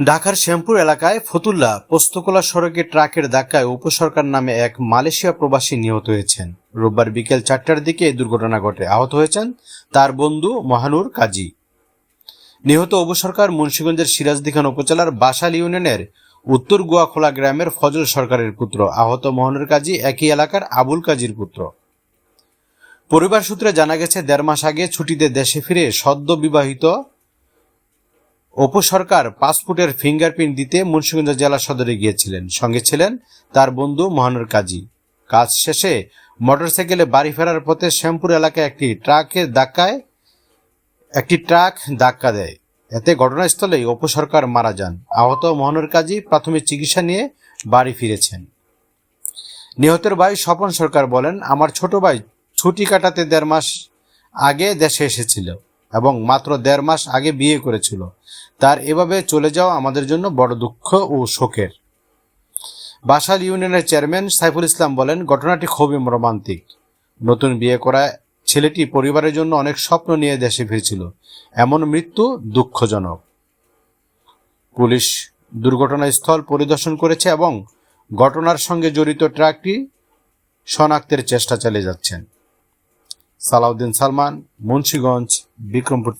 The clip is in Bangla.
ঢাকার শ্যামপুর এলাকায় ফতুল্লা পোস্তকোলা সড়কে ট্রাকের ধাক্কায় উপসরকার নামে এক মালয়েশিয়া প্রবাসী নিহত হয়েছেন। রোববার বিকেল চারটার দিকে এই দুর্ঘটনা ঘটে। আহত হয়েছেন তার বন্ধু মহানুর কাজী। নিহত উপসরকার মুন্সীগঞ্জের সিরাজদিখান উপজেলার বাসাল ইউনিয়নের উত্তর গুয়াখোলা গ্রামের ফজল সরকারের পুত্র। আহত মহানুর কাজী একই এলাকার আবুল কাজীর পুত্র। পরিবার সূত্রে জানা গেছে, দেড় মাস আগে ছুটিতে দেশে ফিরে সদ্য বিবাহিত উপসরকার পাসপোর্টের ফিঙ্গারপ্রিন্ট দিতে মুন্সিগঞ্জ জেলা সদরে গিয়েছিলেন। সঙ্গে ছিলেন তার বন্ধু মহানুর কাজী। কাজ শেষে মোটরসাইকেলে বাড়ি ফেরার পথে শ্যামপুর এলাকায় একটি ট্রাকের ধাক্কায় একটি ট্রাক ধাক্কা দেয়। এতে ঘটনাস্থলেই উপসরকার মারা যান। আহত মহানুর কাজী প্রাথমিক চিকিৎসা নিয়ে বাড়ি ফিরেছেন। নিহতের ভাই স্বপন সরকার বলেন, আমার ছোট ভাই ছুটি কাটাতে দেড় মাস আগে দেশে এসেছিল। এবং মাত্র দেড় মাস আগে বিয়ে করেছিল। তার এভাবে চলে যাওয়া আমাদের জন্য বড় দুঃখ ও শোকের। বাসাল ইউনিয়নের চেয়ারম্যান সাইফুল ইসলাম বলেন, ঘটনাটি খুবই মর্মান্তিক নতুন বিয়ে করা ছেলেটি পরিবারের জন্য অনেক স্বপ্ন নিয়ে দেশে ফিরছিল। এমন মৃত্যু দুঃখজনক। পুলিশ দুর্ঘটনাস্থল পরিদর্শন করেছে এবং ঘটনার সঙ্গে জড়িত ট্রাকটি শনাক্তের চেষ্টা চালিয়ে যাচ্ছেন। সালাউদ্দিন সালমান মুন্সীগঞ্জ বিক্রমপুর